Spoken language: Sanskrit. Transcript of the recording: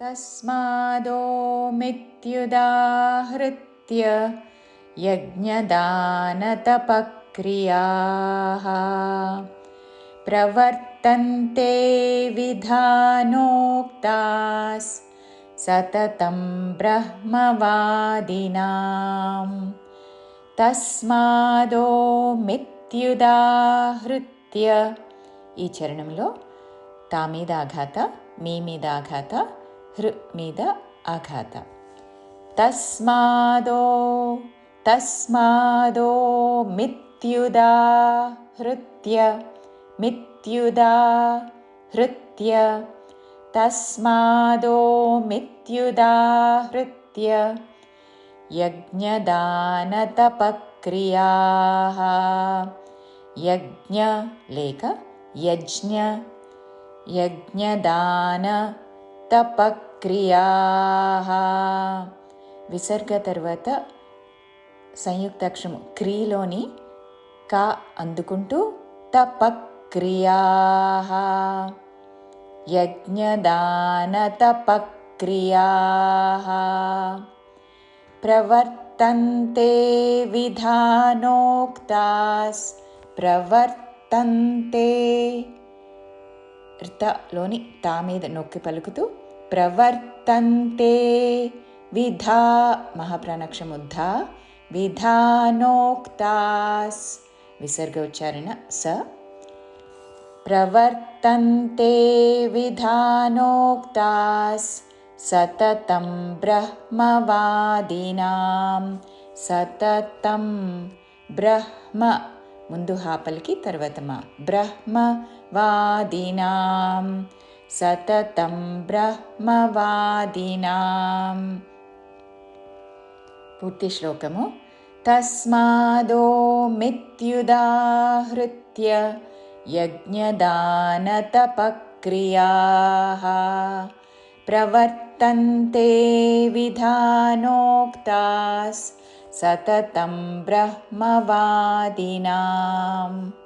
तस्मादोमित्युदाहृत्य यज्ञदानतपक्रियाः प्रवर्तन्ते विधानोक्तास् सततं ब्रह्मवादिनाम् तस्मादोमित्युदाहृत्य ఈ చరణంలో తా మీద ఆఘాత మీ మీద ఆఘాత हृ मीद आघात। तस्मादो तस्मादो मित्युदाहृत्य मित्युदाहृत्य तस्मादो मित्युदाहृत्य यज्ञदानतपक्रियाः। यज्ञलेखयज्ञ यज्ञदान తపక్రియా విసర్గ తర్వాత సంయుక్తాక్షరము క్రీలోని కా అందుకుంటూ తపక్రియా. యజ్ఞదాన తపక్రియా ప్రవర్తంతే విధానోక్తాస్ ప్రవర్తంతే. ఋతలోని తా మీద నొక్కి పలుకుతూ ప్రవర్తంతే విధా మహాప్రాణక్షముద్ధా విధానోక్తాస్ విసర్గ ఉచ్చారణ స ప్రవర్తంతే విధానోక్తాస్ సతతం బ్రహ్మవాదినాం సతతం బ్రహ్మ ముందు హాపలికి తర్వాత మా బ్రహ్మవాదినాం सततं ब्रह्मवादिनाम्। पूर्तिश्लोकमु। तस्मादो मित्युदाहृत्य यज्ञदानतपक्रियाः। प्रवर्तन्ते विधानोक्तास् सततं ब्रह्मवादिनाम्।